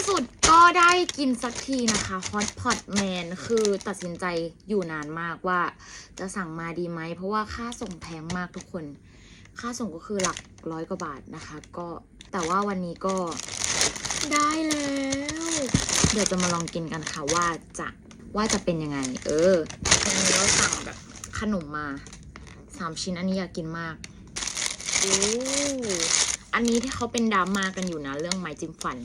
ที่สุดก็ได้กินสักทีนะคะฮอตพอตแมนคือตัดสินใจอยู่นานมากว่า จะสั่งมาดีไหม เพราะว่าค่าส่งแพงมากทุกคน ค่าส่งก็คือหลักร้อยกว่าบาทนะคะ ก็แต่ว่าวันนี้ก็ได้แล้ว เดี๋ยวจะมาลองกินกันค่ะว่าจะว่าจะเป็นยังไง เออวันนี้เราสั่งแบบขนมมาสามชิ้นอันนี้อยากกินมากโอ้ อันนี้ที่เขาเป็นดราม่ากันอยู่นะ เรื่องไม้จิ้มฟัน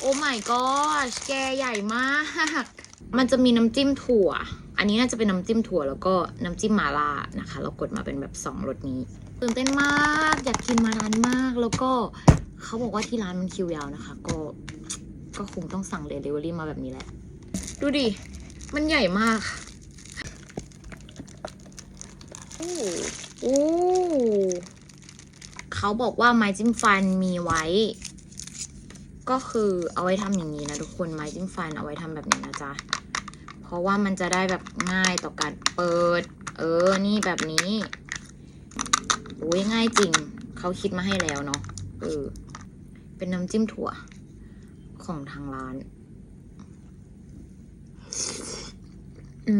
โอ้ my god แกใหญ่มาก มันจะมีน้ำจิ้มถั่ว อันนี้น่าจะเป็นน้ำจิ้มถั่วแล้วก็น้ำจิ้มมาล่านะคะ เรากดมาเป็นแบบสองรสนี้ตื่นเต้นมากอยากกินมานานมาก แล้วก็เขาบอกว่าที่ร้านมันคิวยาวนะคะ ก็ก็คงต้องสั่งเดลิเวอรี่มาแบบนี้แหละ ดูดิ มันใหญ่มาก โอ้โอ้ เขาบอกว่าไม้จิ้มฟันมีไว้ ก็คือเอาไว้ทำอย่างนี้นะทุกคนไม้จิ้มฟันเอาไว้ทำแบบนี้นะจ๊ะเพราะว่ามันจะได้แบบง่ายต่อการเปิด เออนี่แบบนี้โอ้ยง่ายจริงเขาคิดมาให้แล้วเนาะเออเป็นน้ำจิ้มถั่วของทางร้าน อื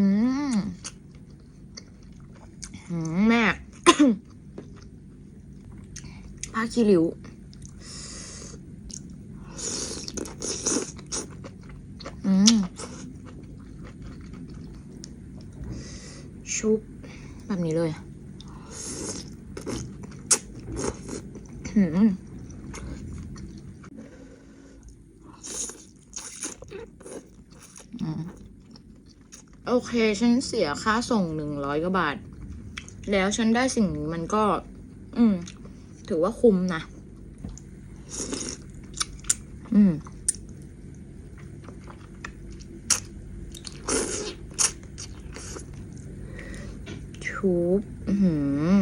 มหืมแม่าคีริ้วอืมชุบแบบนี้เลยอืมโอเค ฉันเสียค่าส่งหนึ่งร้อยกว่าบาท แล้วฉันได้สิ่งนี้มันก็ อืม ถือว่าคุ้มนะ อืมชุบอือหือ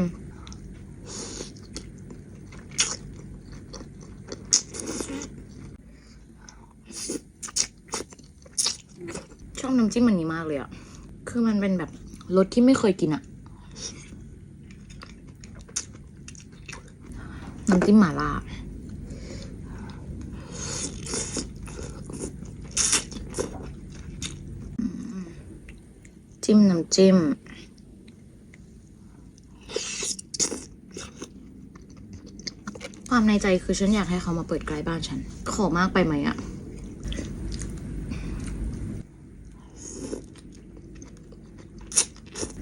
ชอบน้ำจิ้มอันนี้มากเลยอะคือมันเป็นแบบรสที่ไม่เคยกินอะ น้ำจิ้มหม่าล่าจิ้มน้ำจิ้มความในใจคือฉันอยากให้เขามาเปิดใกล้บ้านฉัน ขอมากไปไหมอะ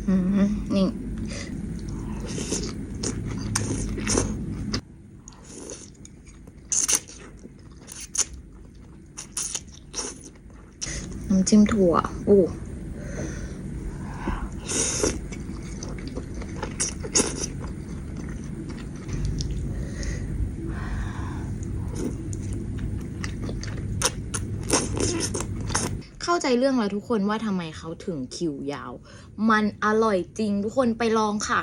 อืมนี่ น้ำจิ้มถั่วอู้เข้าใจเรื่องแล้วทุกคนว่าทำไมเขาถึงคิวยาว มันอร่อยจริงทุกคนไปลองค่ะ